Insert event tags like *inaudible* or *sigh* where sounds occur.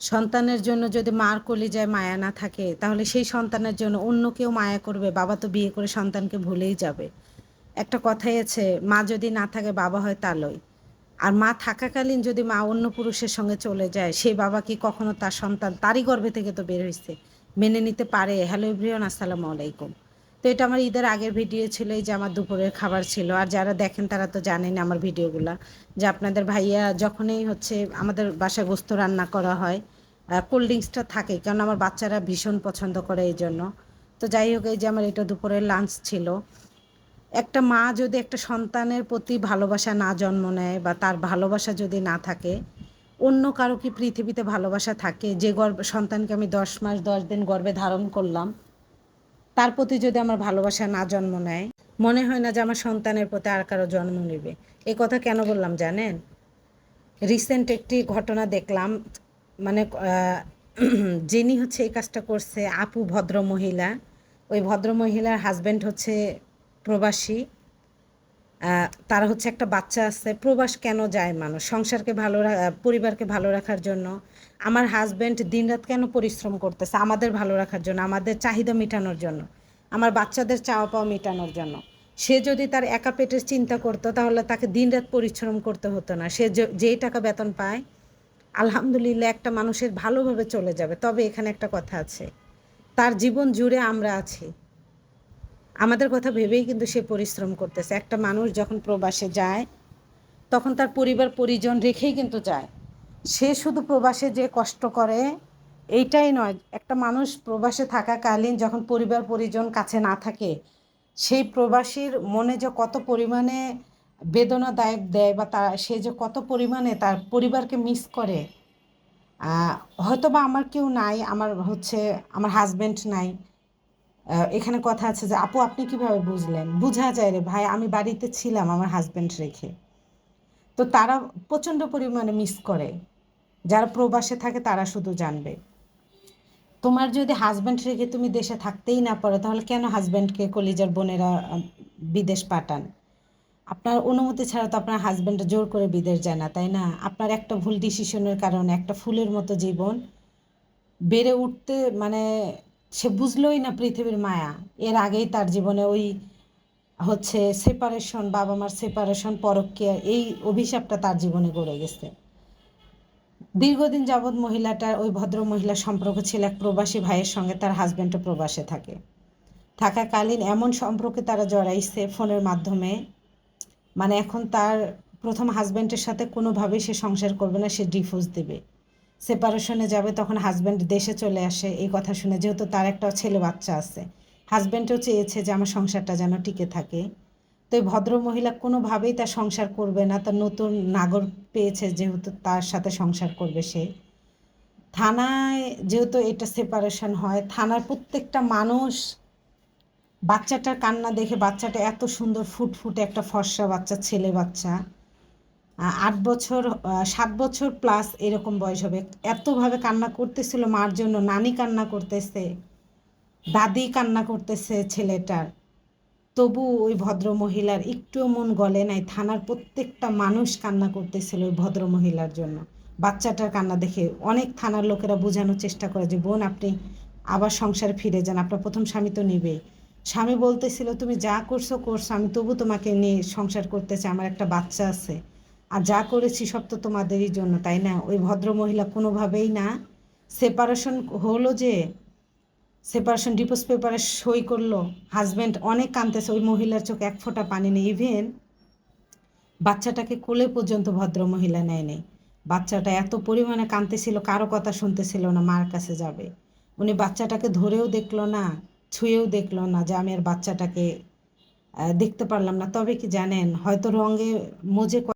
সন্তানের জন্য যদি মার কলিজায় মায়া না থাকে, তাহলে সেই সন্তানের জন্য অন্য কেউ মায়া করবে, বাবা তো বিয়ে করে সন্তানকে ভুলেই যাবে। একটা কথাই আছে, মা যদি না থাকে, বাবা হয় তালই। আর মা থাকাকালীন যদি মা অন্য পুরুষের সঙ্গে চলে যায়, সেই বাবা কি কখনো তার সন্তান, তারই গর্ভে থেকে তো বের হয়েছে মেনে নিতে পারে। হ্যালো এভরিওয়ান, আসসালামু আলাইকুম। তো এটা আমার ঈদের আগের ভিডিও ছিল, এই যে আমার দুপুরের খাবার ছিল। আর যারা দেখেন তারা তো জানেন আমার ভিডিওগুলা, যে আপনাদের ভাইয়া যখনই হচ্ছে আমাদের বাসায় গোস্ত রান্না করা হয় কোল্ড ড্রিঙ্কসটা থাকে, কারণ আমার বাচ্চারা ভীষণ পছন্দ করে এই জন্য। তো যাই হোক, এই যে আমার এটা দুপুরের লাঞ্চ ছিল। একটা মা যদি একটা সন্তানের প্রতি ভালোবাসা না জন্ম নেয় বা তার ভালোবাসা যদি না থাকে, অন্য কারও কি পৃথিবীতে ভালোবাসা থাকে? যে গর্ব, সন্তানকে আমি দশ মাস, দশ দিন গর্ভে ধারণ করলাম তার প্রতি যদি আমার ভালোবাসা না জন্ম নেয়, মনে হয় না যে আমার সন্তানের প্রতি আর কারও জন্ম নেবে। এ কথা কেন বললাম জানেন? রিসেন্ট একটি ঘটনা দেখলাম মানে *clears throat* যিনি হচ্ছে এই কাজটা করছে, আপু ভদ্র মহিলা ওই ভদ্র মহিলার হাজব্যান্ড হচ্ছে প্রবাসী। তার হচ্ছে একটা বাচ্চা আছে, প্রবাস কেন যায় মানুষ? সংসারকে ভালো পরিবারকে ভালো রাখার জন্য। আমার হাজব্যান্ড দিনরাত কেন পরিশ্রম করতেছে? আমাদের ভালো রাখার জন্য, আমাদের চাহিদা মেটানোর জন্য, আমার বাচ্চাদের চাওয়া পাওয়া মেটানোর জন্য। সে যদি তার একা পেটের চিন্তা করতো, তাহলে তাকে দিনরাত পরিশ্রম করতে হতো না। সে যেই টাকা বেতন পায়, আলহামদুলিল্লাহ একটা মানুষের ভালোভাবে চলে যাবে। তবে এখানে একটা কথা আছে, তার জীবন জুড়ে আমরা আছি। আমাদের কথা ভেবেই কিন্তু সে পরিশ্রম করতেছে। একটা মানুষ যখন প্রবাসে যায়, তখন তার পরিবার, পরিজন রেখেই কিন্তু যায়। সে শুধু প্রবাসে যে কষ্ট করে, এইটাই নয়, একটা মানুষ প্রবাসে থাকাকালীন যখন পরিবার, পরিজন কাছে না থাকে, সেই প্রবাসীর মনে যে কত পরিমাণে বেদনাদায়ক দেয় বা তার, সে যে কত পরিমাণে তার পরিবারকে মিস করে হয়তো বা আমার কেউ নাই, আমার হচ্ছে, আমার হাজব্যান্ড নাই এখানে কথা আছে যে, আপু, আপনি কীভাবে বুঝলেন? বোঝা যায় রে ভাই, আমি বাড়িতে ছিলাম আমার হাজব্যান্ড রেখে। তো তারা প্রচণ্ড পরিমাণে মিস করে। যারা প্রবাসে থাকে, তারা শুধু জানবে। তোমার যদি হাজব্যান্ড রেখে তুমি দেশে থাকতেই না পারো, তাহলে কেন হাজব্যান্ডকে কলিজার বোনেরা বিদেশ পাঠান? আপনার অনুমতি ছাড়া তো আপনার হাজব্যান্ড জোর করে বিদেশ যায় না, তাই না? আপনার একটা ভুল ডিসিশনের কারণে, একটা ফুলের মতো জীবন বেড়ে উঠতে মানে সে বুঝলোই না পৃথিবীর মায়া। এর আগেই তার জীবনে ওই হচ্ছে সেপারেশন বাবা মার সেপারেশন পরক্রিয়া, এই অভিশাপটা তার জীবনে গড়ে গেছে। দীর্ঘদিন যাবৎ মহিলাটার ওই ভদ্র মহিলা সম্পর্ক ছিল এক প্রবাসী ভাইয়ের সঙ্গে, তার হাজব্যান্ডও প্রবাসে থাকে। থাকাকালীন এমন সম্পর্কে তারা জড়াইছে ফোনের মাধ্যমে। মানে এখন তার প্রথম হাজব্যান্ডের সাথে কোনোভাবেই সে সংসার করবে না, সে ডিভোর্স দেবে। সেপারেশনে যাবে, তখন হাজব্যান্ড দেশে চলে আসে, এই কথা শুনে। যেহেতু তার একটা ছেলে বাচ্চা আছে। হাজব্যান্ডও চেয়েছে যে আমার সংসারটা যেন টিকে থাকে। তো এই ভদ্র মহিলা কোনোভাবেই তার সংসার করবে না। তার নতুন নাগর পেয়েছে যেহেতু তার সাথে সংসার করবে সে। থানায় যেহেতু এটা সেপারেশন হয়, থানার প্রত্যেকটা মানুষ বাচ্চাটার কান্না দেখে বাচ্চাটা এত সুন্দর ফুটফুটে একটা ফর্সা বাচ্চা, ছেলে বাচ্চা। আট বছর সাত বছর প্লাস এরকম বয়স হবে। এতভাবে কান্না করতেছিল মার জন্য, নানি কান্না করতেছে, দাদি কান্না করতেছে ছেলেটার। তবু ওই ভদ্র মহিলার একটুও মন গলে নাই, থানার প্রত্যেকটা মানুষ কান্না করতেছিল ওই ভদ্র মহিলার জন্য। বাচ্চাটার কান্না দেখে অনেক থানার লোকেরা বোঝানোর চেষ্টা করে যে, বোন, আপনি আবার সংসারে ফিরে যান, আপনার প্রথম স্বামী তো নেবে স্বামী বলতেছিল, তুমি যা করছ করছ, আমি তবু তোমাকে নিয়ে সংসার করতে চাই, আমার একটা বাচ্চা আছে। আর যা করেছি সব তো তোমাদেরই জন্য, তাই না? ওই ভদ্র মহিলা কোনোভাবেই না। সেপারেশন হলো যে সেপারেশন ডিপোজ পেপারে সই করল হাজব্যান্ড অনেক কাঁদতেছে, ওই মহিলার চোখ এক ফোঁটা পানি নেই ইভেন বাচ্চাটাকে কোলে পর্যন্ত ভদ্র মহিলা নেয় নেই বাচ্চাটা এত পরিমাণে কাঁদতেছিল, কারও কথা শুনতেছিল না, মার কাছে যাবে। উনি বাচ্চাটাকে ধরেও দেখল না, ছুঁয়েও দেখল না যে আমি আর বাচ্চাটাকে দেখতে পারলাম না। তবে কি জানেন, হয়তো রঙে মজে